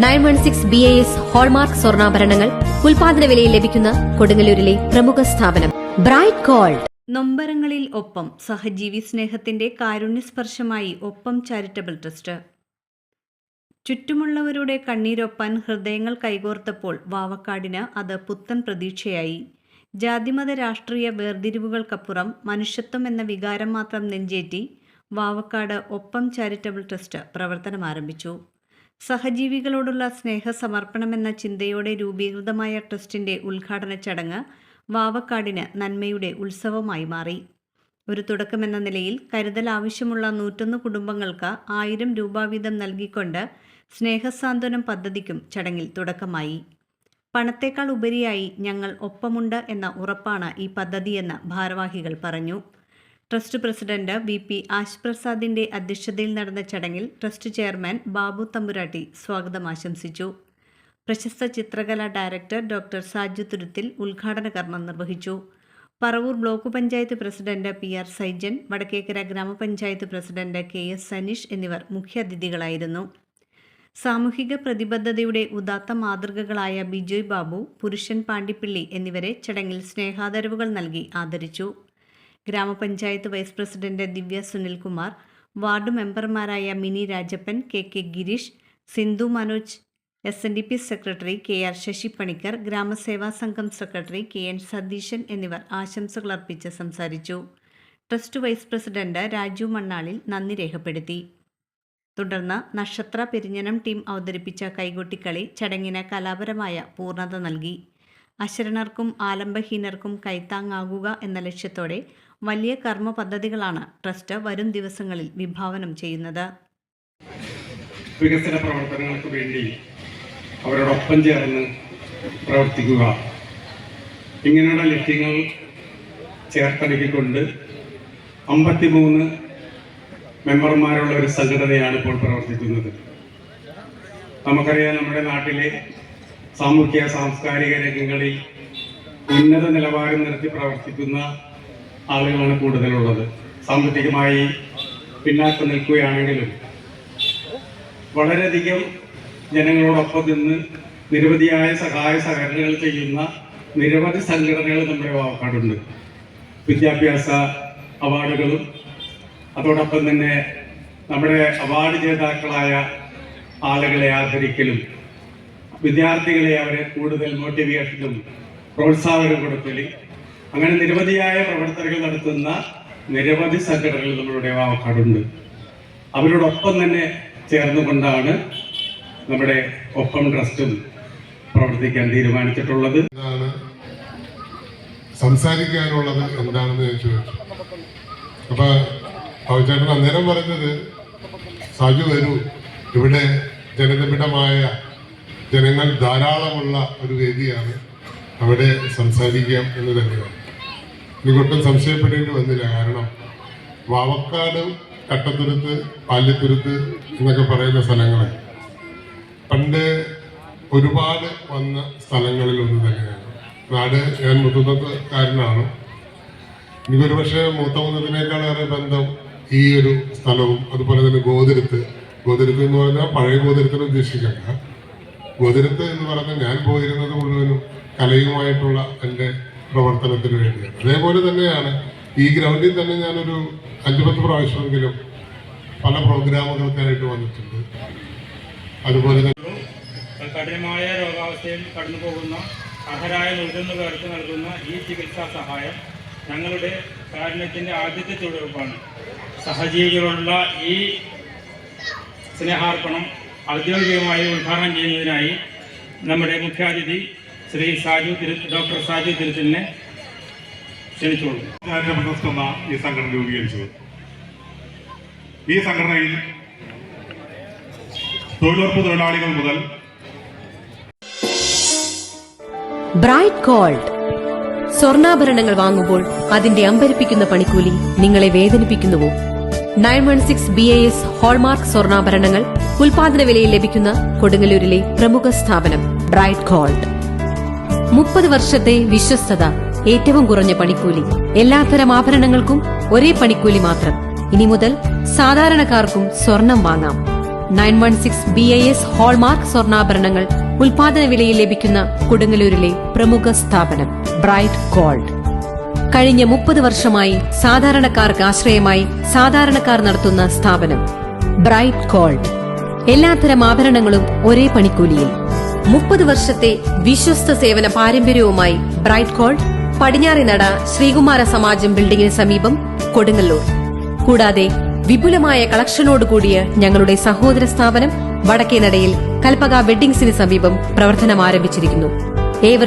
Nine one six B S hallmark സ്വർണാഭരണങ്ങൾ ഉൽപാദന വിലയിൽ ലഭിക്കുന്ന കൊടുങ്ങല്ലൂരിലെ പ്രമുഖ സ്ഥാപനം. Bright gold. നൊമ്പരങ്ങളിൽ ഒപ്പം സഹജീവി സ്നേഹത്തിന്റെ കാരുണ്യസ്പർശമായി ഒപ്പം ചാരിറ്റബിൾ ട്രസ്റ്റ്. ചുറ്റുമുള്ളവരുടെ കണ്ണീരൊപ്പാൻ ഹൃദയങ്ങൾ കൈകോർത്തപ്പോൾ വാവക്കാടിന് അത് പുത്തൻ പ്രതീക്ഷയായി. ജാതിമത രാഷ്ട്രീയ വേർതിരിവുകൾക്കപ്പുറം മനുഷ്യത്വം എന്ന വികാരം മാത്രം നെഞ്ചേറ്റി വാവക്കാട് ഒപ്പം ചാരിറ്റബിൾ ട്രസ്റ്റ് പ്രവർത്തനം ആരംഭിച്ചു സഹജീവികളോടുള്ള സ്നേഹസമർപ്പണമെന്ന ചിന്തയോടെ രൂപീകൃതമായ ട്രസ്റ്റിന്റെ ഉദ്ഘാടന ചടങ്ങ് വാവക്കാടിന് നന്മയുടെ ഉത്സവമായി മാറി. ഒരു തുടക്കമെന്ന നിലയിൽ കരുതൽ ആവശ്യമുള്ള നൂറ്റൊന്ന് കുടുംബങ്ങൾക്ക് ആയിരം രൂപ വീതം നൽകിക്കൊണ്ട് സ്നേഹസാന്ത്വനം പദ്ധതിക്കും ചടങ്ങിൽ തുടക്കമായി. പണത്തേക്കാൾ ഉപരിയായി ഞങ്ങൾ ഒപ്പമുണ്ട് എന്ന ഉറപ്പാണ് ഈ പദ്ധതിയെന്ന് ഭാരവാഹികൾ പറഞ്ഞു. ട്രസ്റ്റ് പ്രസിഡന്റ് വി പി ആശുപ്രസാദിന്റെ അധ്യക്ഷതയിൽ നടന്ന ചടങ്ങിൽ ട്രസ്റ്റ് ചെയർമാൻ ബാബു തമ്പുരാട്ടി സ്വാഗതം ആശംസിച്ചു. പ്രശസ്ത ചിത്രകലാ ഡയറക്ടർ ഡോക്ടർ സാജു തുരുത്തിൽ ഉദ്ഘാടന കർമ്മം നിർവഹിച്ചു. Paravur block panchayat president P R Saijan Vadakkekkara ഗ്രാമപഞ്ചായത്ത് പ്രസിഡന്റ് കെ എസ് സനീഷ് എന്നിവർ മുഖ്യാതിഥികളായിരുന്നു. സാമൂഹിക പ്രതിബദ്ധതയുടെ ഉദാത്ത മാതൃകകളായ ബിജോയ് ബാബു പുരുഷൻ പാണ്ടിപ്പിള്ളി എന്നിവരെ ചടങ്ങിൽ സ്നേഹാദരവുകൾ നൽകി ആദരിച്ചു. ഗ്രാമപഞ്ചായത്ത് vice president Divya Sunilkumar ward മെമ്പർമാരായ Mini Rajappan K K Gireesh Sindhu Manoj S N D P secretary K R Sasi Panicker ഗ്രാമസേവാ സംഘം സെക്രട്ടറി കെ എൻ സതീശൻ എന്നിവർ ആശംസകൾ അർപ്പിച്ച് സംസാരിച്ചു. Trust vice president Raju Mannalil നന്ദി രേഖപ്പെടുത്തി. തുടർന്ന് നക്ഷത്ര പെരിഞ്ഞനം ടീം അവതരിപ്പിച്ച കൈകൊട്ടിക്കളി ചടങ്ങിന് കലാപരമായ പൂർണത നൽകി. അശരണർക്കും ആലംബഹീനർക്കും കൈത്താങ്ങാകുക എന്ന ലക്ഷ്യത്തോടെ വലിയ കർമ്മ പദ്ധതികളാണ് ട്രസ്റ്റ് വരും ദിവസങ്ങളിൽ വിഭാവനം ചെയ്യുന്നത്. വികസന പ്രവർത്തനങ്ങൾക്ക് വേണ്ടി അവരോടൊപ്പം ചേർന്ന് പ്രവർത്തിക്കുക. ഇങ്ങനെയുള്ള ലക്ഷ്യങ്ങൾ ചേർത്തടക്കിക്കൊണ്ട് അമ്പത്തിമൂന്ന് മെമ്പർമാരുള്ള ഒരു സംഘടനയാണ് ഇപ്പോൾ പ്രവർത്തിക്കുന്നത്. നമുക്കറിയാം നമ്മുടെ നാട്ടിലെ സാമൂഹ്യ സാംസ്കാരിക രംഗങ്ങളിൽ ഉന്നത നിലവാരം നിർത്തി പ്രവർത്തിക്കുന്ന ആളുകളാണ് കൂടുതലുള്ളത്. സാമ്പത്തികമായി പിന്നാക്കം നിൽക്കുകയാണെങ്കിലും വളരെയധികം ജനങ്ങളോടൊപ്പം നിന്ന് നിരവധിയായ സഹായ സഹകരണങ്ങൾ ചെയ്യുന്ന നിരവധി സംഘടനകൾ നമ്മുടെ വാക്കാടുണ്ട് വിദ്യാഭ്യാസ അവാർഡുകളും അതോടൊപ്പം തന്നെ നമ്മുടെ അവാർഡ് ജേതാക്കളായ ആളുകളെ ആദരിക്കലും വിദ്യാർത്ഥികളെ അവരെ കൂടുതൽ മോട്ടിവേഷനും പ്രോത്സാഹനം കൊടുക്കൽ അങ്ങനെ നിരവധിയായ പ്രവർത്തനങ്ങൾ നടത്തുന്ന നിരവധി സംഘടനകൾ നമ്മളുടെ വാവക്കാടുണ്ട് അവരോടൊപ്പം തന്നെ ചേർന്നുകൊണ്ടാണ് നമ്മുടെ ഒപ്പം ട്രസ്റ്റും പ്രവർത്തിക്കാൻ തീരുമാനിച്ചിട്ടുള്ളത്. സംസാരിക്കാനുള്ളത് എന്താണെന്ന് ചോദിച്ചു. അപ്പൊ അവചേട്ടൻ അന്നേരം പറഞ്ഞത് സാജു വരൂ. ഇവിടെ ജനനിബിഡമായ ജനങ്ങൾ ധാരാളമുള്ള ഒരു വേദിയാണ് അവിടെ സംസാരിക്കാം എന്ന് തന്നെയാണ്. എനിക്കൊട്ടും സംശയപ്പെടേണ്ടി വന്നില്ല. കാരണം വാവക്കാട് കട്ടത്തുരുത്ത് പാല്യത്തുരുത്ത് എന്നൊക്കെ പറയുന്ന സ്ഥലങ്ങൾ പണ്ട് ഒരുപാട് വന്ന സ്ഥലങ്ങളിൽ ഒന്ന് തന്നെയാണ്. നാട് ഞാൻ മുത്തുന്നത്തുകാരനാണ് എനിക്കൊരു പക്ഷേ മൂത്തമുന്നതിനേക്കാളേറെ ബന്ധം ഈ ഒരു സ്ഥലവും അതുപോലെ തന്നെ ഗോതിരത്ത്. ഗോതിരത്ത് എന്ന് പറഞ്ഞാൽ പഴയ ഗോതിരത്തിന് ഉദ്ദേശിക്കണ്ട. ഗോതിരത്ത് എന്ന് പറഞ്ഞാൽ ഞാൻ പോയിരുന്നത് മുഴുവനും കലയുമായിട്ടുള്ള എന്റെ പ്രവർത്തനത്തിന് വേണ്ടിയാണ്. അതേപോലെ തന്നെയാണ് ഈ ഗ്രൗണ്ടിൽ തന്നെ ഞാനൊരു അഞ്ചു പത്ത് പ്രാവശ്യമെങ്കിലും പല പ്രോഗ്രാമുകൾക്കായിട്ട് വന്നിട്ടുണ്ട്. അതുപോലെ തന്നെ കഠിനമായ രോഗാവസ്ഥയിൽ കടന്നു പോകുന്ന അർഹരായ നൂറ്റൊന്ന് പേർക്ക് നൽകുന്ന ഈ ചികിത്സാ സഹായം ഞങ്ങളുടെ കാരുണ്യത്തിന്റെ ആദ്യത്തെ ചുവടുവെപ്പാണ്. സഹജീവികളുള്ള ഈ സ്നേഹാർപ്പണം ഔദ്യോഗികമായി ഉദ്ഘാടനം ചെയ്യുന്നതിനായി നമ്മുടെ മുഖ്യാതിഥി ശ്രീ സാജു തിരു ഡോക്ടർ സാജു തിരുത്തലിനെ ക്ഷണിച്ചോളൂ. എന്ന ഈ സംഘടന രൂപീകരിച്ചത്? ഈ സംഘടനയിൽ തൊഴിലുറപ്പ് തൊഴിലാളികൾ മുതൽ ബ്രൈറ്റ് ഗോൾഡ്. സ്വർണാഭരണങ്ങൾ വാങ്ങുമ്പോൾ അതിന്റെ അമ്പരിപ്പിക്കുന്ന പണിക്കൂലി നിങ്ങളെ വേദനിപ്പിക്കുന്നുവോ? Nine one six B A S hallmark സ്വർണാഭരണങ്ങൾ ഉൽപാദന വിലയിൽ ലഭിക്കുന്ന കൊടുങ്ങല്ലൂരിലെ പ്രമുഖ സ്ഥാപനം ബ്രൈറ്റ് ഗോൾഡ്. മുപ്പത് വർഷത്തെ വിശ്വസ്തത ഏറ്റവും കുറഞ്ഞ പണിക്കൂലി. എല്ലാത്തരം ആഭരണങ്ങൾക്കും ഒരേ പണിക്കൂലി മാത്രം. ഇനി മുതൽ സാധാരണക്കാർക്കും സ്വർണം വാങ്ങാം. Nine one six B I S hallmark സ്വർണാഭരണങ്ങൾ ഉൽപാദന വിലയിൽ ലഭിക്കുന്ന കൊടുങ്ങല്ലൂരിലെ പ്രമുഖ സ്ഥാപനം ബ്രൈറ്റ് ഗോൾഡ്. കഴിഞ്ഞ മുപ്പത് വർഷമായി സാധാരണക്കാർക്ക് ആശ്രയമായി സാധാരണക്കാർ നടത്തുന്ന സ്ഥാപനം ബ്രൈറ്റ് ഗോൾഡ്. എല്ലാത്തരം ആഭരണങ്ങളും ഒരേ പണിക്കൂലിയിൽ. മുപ്പത് വർഷത്തെ വിശ്വസ്ത സേവന പാരമ്പര്യവുമായി ബ്രൈറ്റ് കോൾ പടിഞ്ഞാറിനട ശ്രീകുമാര സമാജം ബിൽഡിംഗിന് സമീപം കൊടുങ്ങല്ലൂർ. കൂടാതെ വിപുലമായ കളക്ഷനോട് കൂടിയ ഞങ്ങളുടെ സഹോദര സ്ഥാപനം വടക്കേനടയിൽ കൽപ്പക വെഡ്ഡിംഗ്സിന് സമീപം പ്രവർത്തനം ആരംഭിച്ചിരിക്കുന്നു